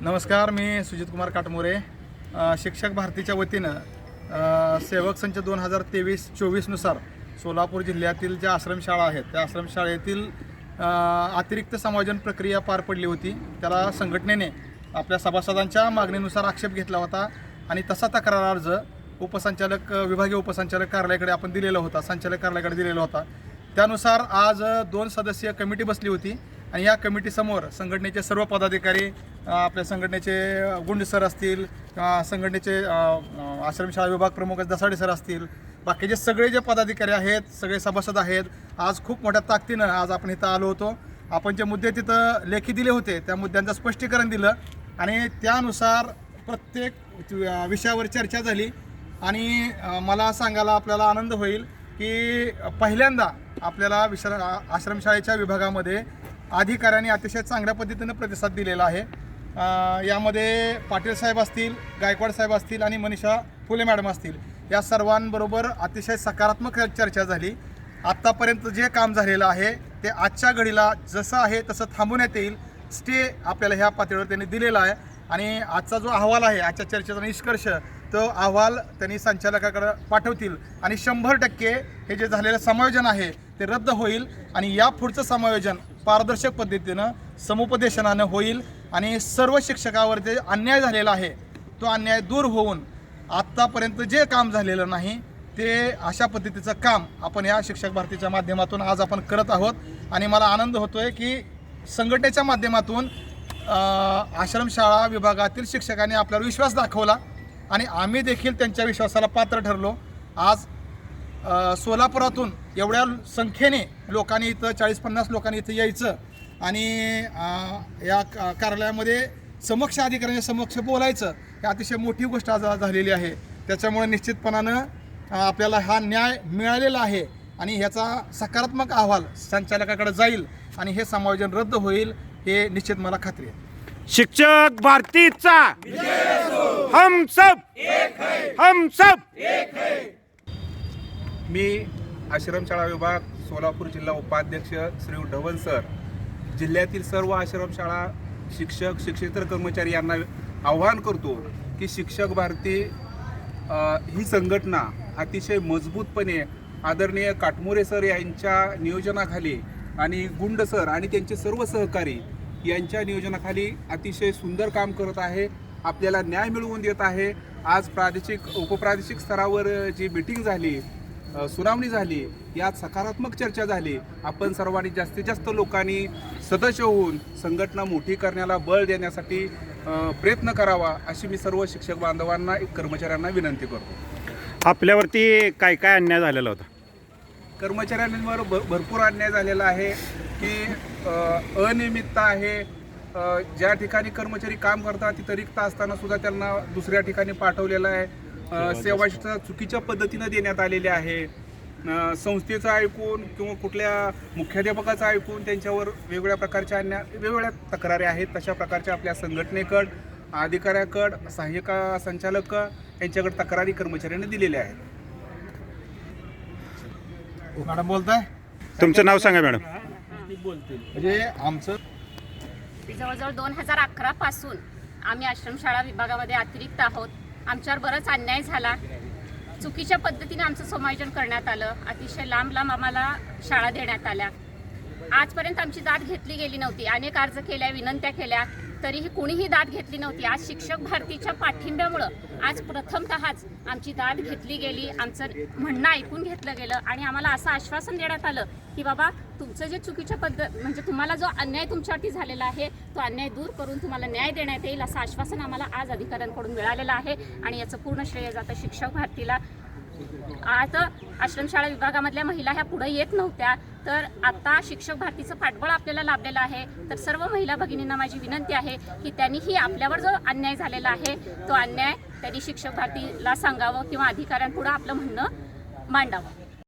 नमस्कार मी सुजित कुमार काटमोरे. शिक्षक भारतीच्या वतीनं सेवक संच दोन हजार तेवीस चोवीसनुसार सोलापूर जिल्ह्यातील ज्या आश्रमशाळा आहेत त्या आश्रमशाळेतील अतिरिक्त समायोजन प्रक्रिया पार पडली होती. त्याला संघटनेने आपल्या सभासदांच्या मागणीनुसार आक्षेप घेतला होता आणि तसा तक्रार अर्ज उपसंचालक विभागीय उपसंचालक कार्यालयाकडे आपण दिलेला होता संचालक कार्यालयाकडे दिलेला होता. त्यानुसार आज दोन सदस्यीय कमिटी बसली होती आणि या कमिटीसमोर संघटनेचे सर्व पदाधिकारी आपल्या संघटनेचे गुंड सर असतील संघटनेचे आश्रमशाळा विभाग प्रमुख दसाडे सर असतील बाकीचे सगळे जे पदाधिकारी आहेत सगळे सभासद आहेत आज खूप मोठ्या ताकदीनं आज आपण इथं आलो होतो. आपण जे मुद्दे तिथं लेखी दिले होते त्या मुद्द्यांचं स्पष्टीकरण दिलं आणि त्यानुसार प्रत्येक विषयावर चर्चा झाली. आणि मला सांगायला आपल्याला आनंद होईल की पहिल्यांदा आपल्याला विश्र आश्रमशाळेच्या विभागामध्ये अधिकाऱ्यांनी अतिशय चांगल्या पद्धतीनं प्रतिसाद दिलेला आहे. यामध्ये पाटील साहेब असतील गायकवाड साहेब असतील आणि मनीषा फुले मॅडम असतील या सर्वांबरोबर अतिशय सकारात्मक चर्चा झाली. आत्तापर्यंत जे काम झालेलं आहे ते आजच्या घडीला जसं आहे तसं थांबवण्यात येईल स्टे आपल्याला ह्या पातळीवर त्यांनी दिलेला आहे. आणि आजचा जो अहवाल आहे आजच्या चर्चेचा निष्कर्ष तो अहवाल त्यांनी संचालकाकडे पाठवतील. आणि शंभर टक्के हे जे झालेलं समायोजन आहे ते रद्द होईल. आणि या पुढचं समायोजन पारदर्शक पद्धतीनं समुपदेशनानं होईल. आणि सर्व शिक्षकावर जे अन्याय झालेला आहे तो अन्याय दूर होऊन आत्तापर्यंत जे काम झालेलं नाही ते अशा पद्धतीचं काम आपण या शिक्षक भारतीच्या माध्यमातून आज आपण करत आहोत. आणि मला आनंद होतो आहे की संघटनेच्या माध्यमातून आश्रमशाळा विभागातील शिक्षकांनी आपल्यावर विश्वास दाखवला. आणि आम्ही देखील त्यांच्या विश्वासाला पात्र ठरलो. आज सोलापुरातून एवढ्या संख्येने लोकांनी इथं चाळीस पन्नास लोकांनी इथं यायचं आणि या का- कार्यालयामध्ये समक्ष अधिकाऱ्यांच्या समक्ष बोलायचं ही अतिशय मोठी गोष्ट आज झालेली आहे. त्याच्यामुळे निश्चितपणानं आपल्याला हा न्याय मिळालेला आहे आणि ह्याचा सकारात्मक अहवाल संचालकाकडे जाईल आणि हे समायोजन रद्द होईल हे निश्चित मला खात्री आहे. शिक्षक भारतीचा! हम सब। हम सब। मी आश्रमशाळा विभाग सोलापूर जिल्हा उपाध्यक्ष श्री ढवण सर. जिल्ह्यातील सर्व आश्रमशाळा शिक्षक शिक्षेतर कर्मचारी यांना आवाहन करतो की शिक्षक भारती ही संघटना अतिशय मजबूतपणे आदरणीय काटमोरे सर यांच्या नियोजनाखाली आणि गुंड सर आणि त्यांचे सर्व सहकारी यांच्या नियोजनाखाली अतिशय सुंदर काम करत आहे. आपल्याला न्याय मिळवून देत आहे. आज प्रादेशिक उपप्रादेशिक स्तरावर जी मिटिंग झाली सुनावणी झाली यात सकारात्मक चर्चा झाली. आपण सर्वांनी जास्तीत जास्त लोकांनी सदस्य होऊन संघटना मोठी करण्याला बळ देण्यासाठी प्रयत्न करावा अशी मी सर्व शिक्षक बांधवांना कर्मचाऱ्यांना विनंती करतो. आपल्यावरती काय काय अन्याय झालेला होता? कर्मचाऱ्यांवर भरपूर अन्याय झालेला आहे की अनियमितता आहे ज्या ठिकाणी कर्मचारी काम करतात तिथं रिक्त असताना सुद्धा त्यांना दुसऱ्या ठिकाणी पाठवलेलं आहे. सेवा चुकीच्या पद्धतीनं देण्यात आलेली आहे. संस्थेचं ऐकून किंवा कुठल्या मुख्याध्यापकाचं ऐकून त्यांच्यावर वेगवेगळ्या प्रकारच्या अन्याय वेगवेगळ्या तक्रारी आहेत. तशा प्रकारच्या आपल्या संघटनेकड अधिकाऱ्याकड सहाय्यका संचालक यांच्याकडे तक्रारी कर्मचाऱ्यांनी दिलेल्या आहेत. मॅडम बोलताय? तुमचं नाव सांगा मॅडम. म्हणजे आमचं जवळजवळ दोन हजार अकरापासून आम्ही आश्रमशाळा विभागामध्ये अतिरिक्त आहोत. आमच्यावर बरंच अन्याय झाला. चुकीच्या पद्धतीने आमचं समायोजन करण्यात आलं. अतिशय लांब लांब आम्हाला शाळा देण्यात आल्या. आजपर्यंत आमची जात घेतली गेली नव्हती. अनेक अर्ज केल्या विनंत्या केल्या. तरीही कुणीही दाद घेतली नव्हती. आज शिक्षक भारतीच्या पाठिंब्यामुळं आज प्रथमतःच आमची दाद घेतली गेली. आमचं म्हणणं ऐकून घेतलं गेलं आणि आम्हाला असं आश्वासन देण्यात आलं की बाबा तुमचं जे चुकीच्या पद्धत म्हणजे तुम्हाला जो अन्याय तुमच्यावरती झालेला आहे तो अन्याय दूर करून तुम्हाला न्याय देण्यात येईल असं आश्वासन आम्हाला आज अधिकाऱ्यांकडून मिळालेलं आहे. आणि याचं पूर्ण श्रेय जातं शिक्षक भारतीला. आता आश्रमशाळा विभागामधल्या महिला ह्या पुढे येत नव्हत्या. तर आता शिक्षक भारतीचं पाठबळ आपल्याला लाभलेलं आहे. तर सर्व महिला भगिनींना माझी विनंती आहे की त्यांनीही आपल्यावर जो अन्याय झालेला आहे तो अन्याय त्यांनी शिक्षक भारतीला सांगावं किंवा अधिकाऱ्यांपुढं आपलं म्हणणं मांडावं.